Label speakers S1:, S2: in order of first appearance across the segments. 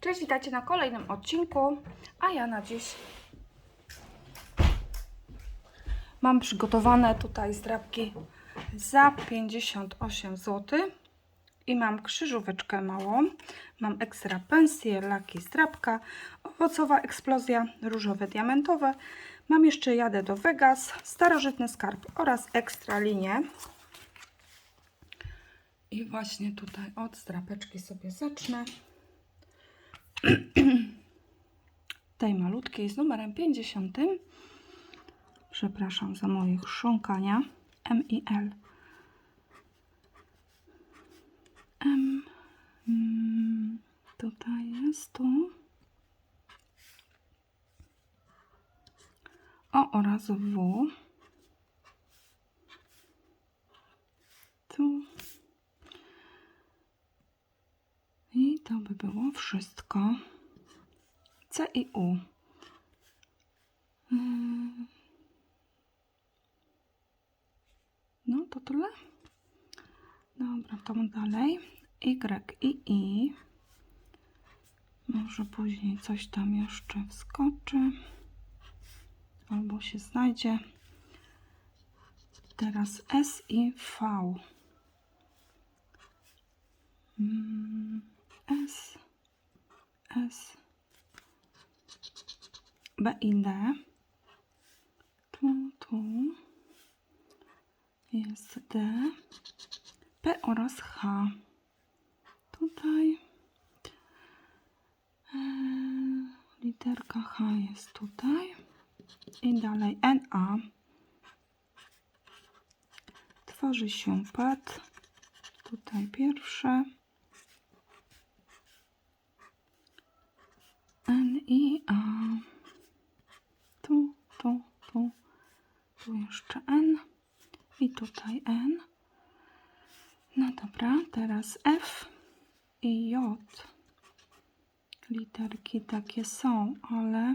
S1: Cześć, witajcie na kolejnym odcinku, a ja na dziś mam przygotowane tutaj zdrabki za 58 zł i mam krzyżóweczkę małą, mam ekstra pensję, laki zdrabka, owocowa eksplozja, różowe diamentowe, mam jeszcze jadę do Vegas, starożytny skarb oraz ekstra linię. I właśnie tutaj od zdrapeczki sobie zacznę. tej malutkiej z numerem 50. Przepraszam za moje chrząkania. M i L. M. Mm, tutaj jest tu. O oraz W. Tu. I to by było wszystko. C i U. Ym. No to tyle. Dobra, to dalej. Y i I. Może później coś tam jeszcze wskoczy. Albo się znajdzie. Teraz S i V. Mm, S. S. B i D. Tu, tu. Jest D. P oraz H. Tutaj. Eee, literka H jest tutaj. I dalej NA. Tworzy się pad. Tutaj pierwsze. N i A. Tu, tu, tu. Tu jeszcze N. I tutaj N. No dobra, teraz F i J. Literki takie są, ale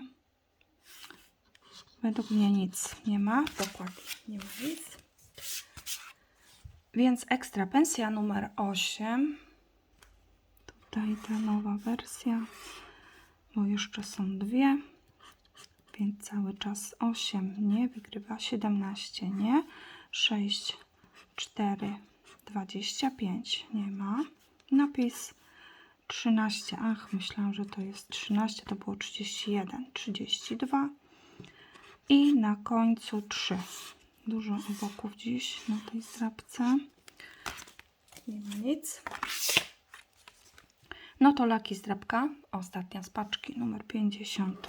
S1: według mnie nic nie ma. Dokładnie, nie ma nic. Więc ekstra pensja numer 8. Tutaj ta nowa wersja, bo jeszcze są dwie. Więc cały czas 8 nie, wygrywa 17 nie, 6, 4, 25 nie ma. Napis 13, ach myślałam, że to jest 13, to było 31, 32 i na końcu 3. Dużo owoków dziś na tej zdrabce. Nie ma nic. No to laki zdrabka, ostatnia z paczki, numer 50.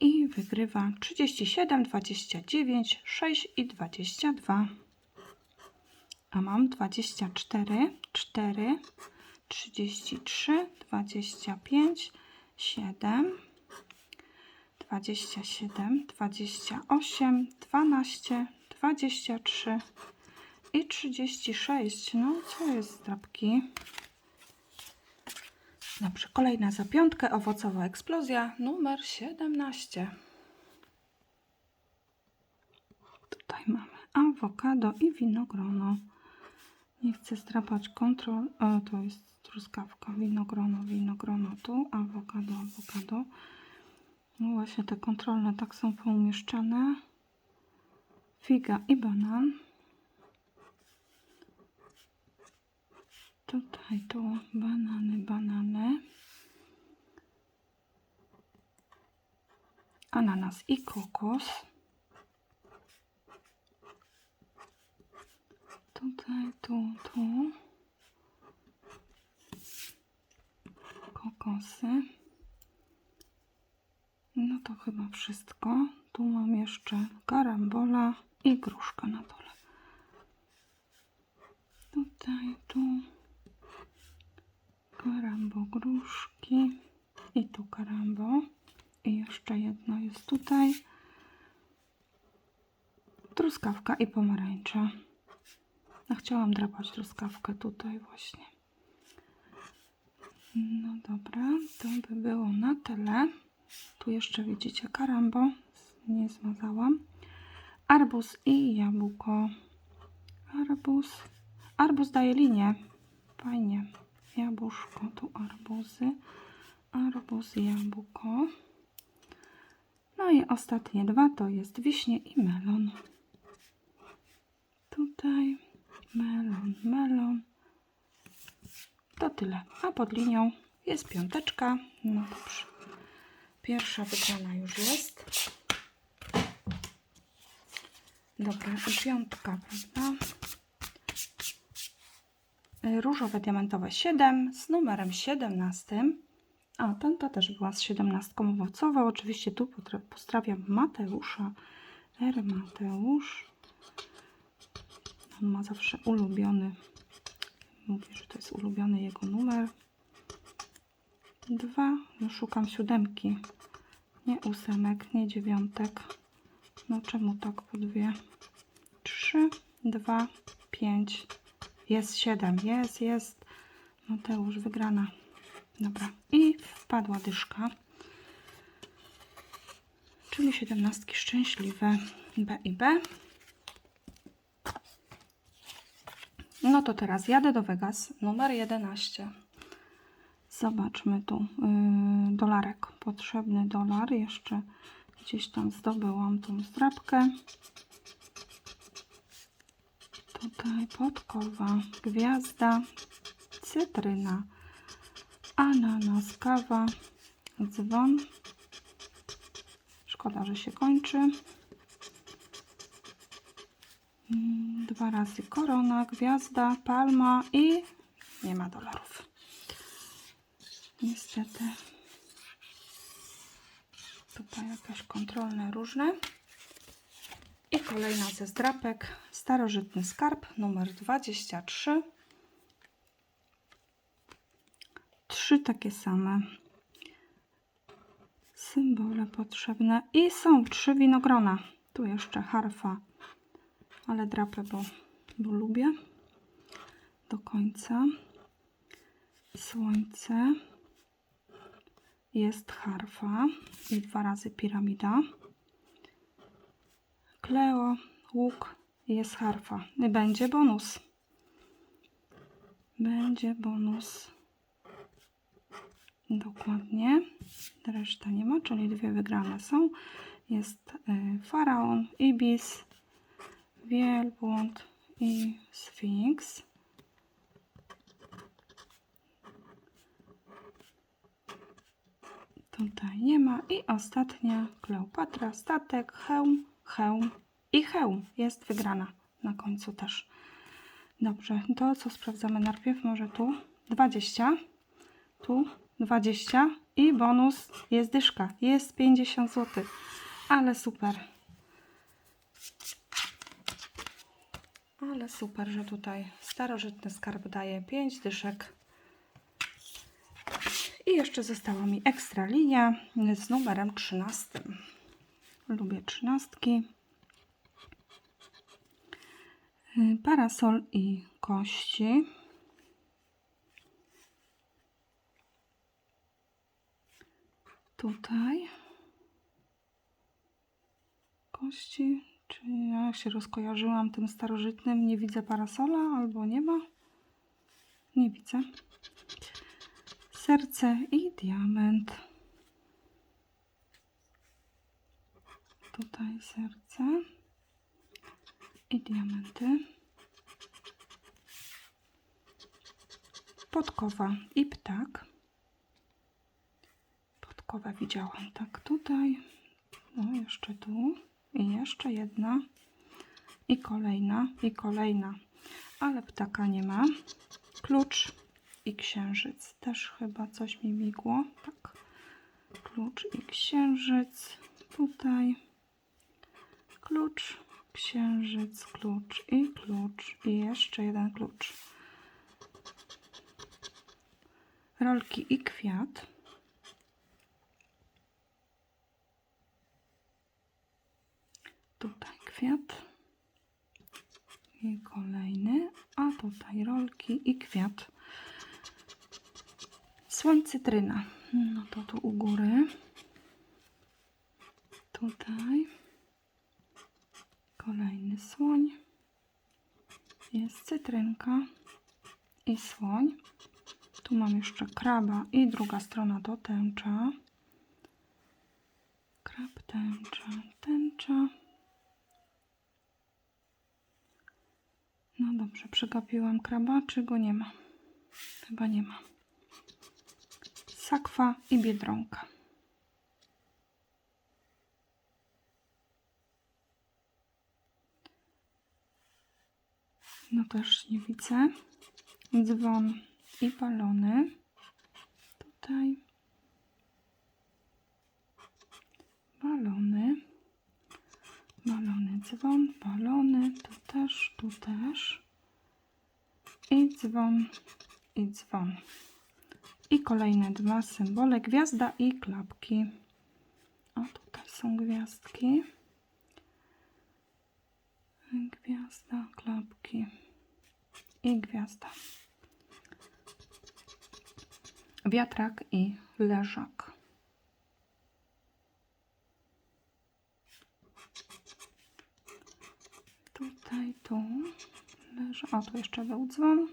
S1: I wygrywa 37, 29, 6 i 22. A mam 24, 4, 33, 25, 7, 27, 28, 12, 23 i 36. No, co jest zdrabki? Dobrze, kolejna za piątkę, owocowa eksplozja, numer 17. Tutaj mamy awokado i winogrono. Nie chcę strapać kontrol. O, to jest truskawka, winogrono, winogrono tu, awokado, awokado. No właśnie te kontrolne tak są poumieszczane. Figa i banan. Tutaj tu banany, banany. Ananas i kokos. Tutaj, tu, tu. Kokosy. No to chyba wszystko. Tu mam jeszcze karambola i gruszkę na dole. Tutaj, tu. Karambo gruszki. I tu karambo. I jeszcze jedno jest tutaj. Truskawka i pomarańcza. Chciałam drapać truskawkę tutaj właśnie. No dobra, to by było na tyle. Tu jeszcze widzicie karambo, nie zmazałam. Arbuz i jabłko. Arbuz. Arbuz daje linię. Fajnie. Jabłuszko, tu arbuzy, arbuz, jabłko. No i ostatnie dwa to jest wiśnie i melon. Tutaj melon, melon. To tyle. A pod linią jest piąteczka. No dobrze. Pierwsza wygrana już jest. Dobra, piątka, prawda? Różowe diamentowe 7 z numerem 17. A, ten to też była z 17 owocowa. Oczywiście tu pozdrawiam Mateusza. R. Mateusz. On ma zawsze ulubiony. Mówi, że to jest ulubiony jego numer. Dwa. No szukam siódemki. Nie ósemek, nie dziewiątek. No czemu tak po dwie? Trzy, dwa, pięć. Jest siedem. Jest, jest. Mateusz, wygrana. Dobra. I wpadła dyszka. Czyli siedemnastki szczęśliwe. B i B. No to teraz jadę do Vegas. Numer 11. Zobaczmy tu. Yy, dolarek. Potrzebny dolar. Jeszcze gdzieś tam zdobyłam tą zdrabkę. Tutaj podkowa, gwiazda, cytryna, ananas, kawa, dzwon. Szkoda, że się kończy. Mm, Dwa razy korona, gwiazda, palma i nie ma dolarów. Niestety. Tutaj jakieś kontrolne różne. I kolejna ze zdrapek. Starożytny skarb numer 23. Trzy takie same symbole potrzebne. I są trzy winogrona. Tu jeszcze harfa, ale drapę, bo, bo lubię. Do końca. Słońce. Jest harfa i dwa razy piramida. Kleo, łuk, jest harfa. Będzie bonus. Będzie bonus. Dokładnie. Reszta nie ma, czyli dwie wygrane są. Jest y, faraon, ibis, wielbłąd i sfinks. Tutaj nie ma. I ostatnia Kleopatra, statek, hełm, hełm i hełm. Jest wygrana na końcu też. Dobrze, to co sprawdzamy najpierw? Może tu 20, tu 20 i bonus jest dyszka. Jest 50 zł. Ale super. Ale super, że tutaj starożytny skarb daje 5 dyszek. I jeszcze została mi ekstra linia z numerem 13. Lubię trzynastki. Y, Parasol i kości. Tutaj. Kości. Czy ja się rozkojarzyłam tym starożytnym? Nie widzę parasola albo nie ma? Nie widzę serce i diament. Tutaj serce i diamenty. Podkowa i ptak. Podkowę widziałam tak tutaj. No jeszcze tu. I jeszcze jedna. I kolejna. I kolejna. Ale ptaka nie ma. Klucz i księżyc. Też chyba coś mi migło. Tak. Klucz i księżyc. Tutaj. Klucz, księżyc, klucz i klucz. I jeszcze jeden klucz. Rolki i kwiat. Tutaj kwiat. I kolejny. A tutaj rolki i kwiat. Słoń cytryna. No to tu u góry. Tutaj. Kolejny słoń. Jest cytrynka i słoń. Tu mam jeszcze kraba i druga strona to tęcza. Krab, tęcza, tęcza. No dobrze, przegapiłam kraba, czy go nie ma? Chyba nie ma. Sakwa i biedronka. No też nie widzę. Dzwon i balony. Tutaj. Balony. Balony, dzwon, balony. Tu też, tu też. I dzwon, i dzwon. I kolejne dwa symbole. Gwiazda i klapki. O, tutaj są gwiazdki. Gwiazda, klapki i gwiazda. Wiatrak i leżak. Tutaj, tu leży. O, tu jeszcze był dzwon.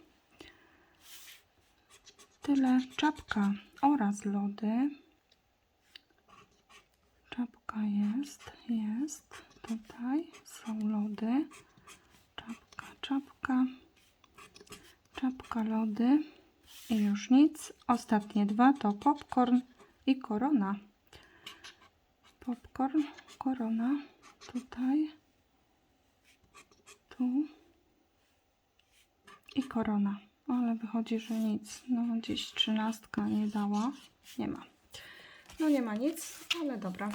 S1: Tyle. Czapka oraz lody. Czapka jest, jest. Tutaj są lody. Czapka, czapka. Czapka, lody. I już nic. Ostatnie dwa to popcorn i korona. Popcorn, korona. Tutaj. Tu. I korona. Ale wychodzi, że nic. No gdzieś trzynastka nie dała. Nie ma. No nie ma nic, ale dobra.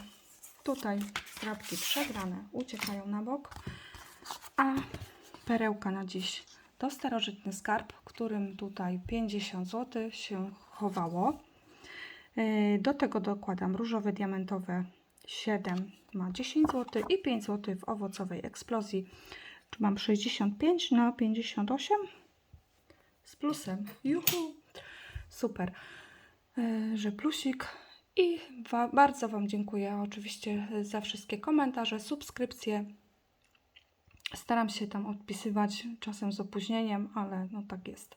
S1: Tutaj drapki przegrane uciekają na bok. A perełka na dziś to starożytny skarb, którym tutaj 50 zł się chowało. Yy, Do tego dokładam różowe diamentowe 7 ma 10 zł i 5 zł w owocowej eksplozji. Tu mam 65 na 58 z plusem. Juhu! Super, yy, że plusik. I wa- bardzo Wam dziękuję oczywiście za wszystkie komentarze, subskrypcje. Staram się tam odpisywać, czasem z opóźnieniem, ale no tak jest.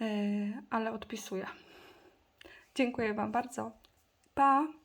S1: Yy, ale odpisuję. Dziękuję Wam bardzo. Pa!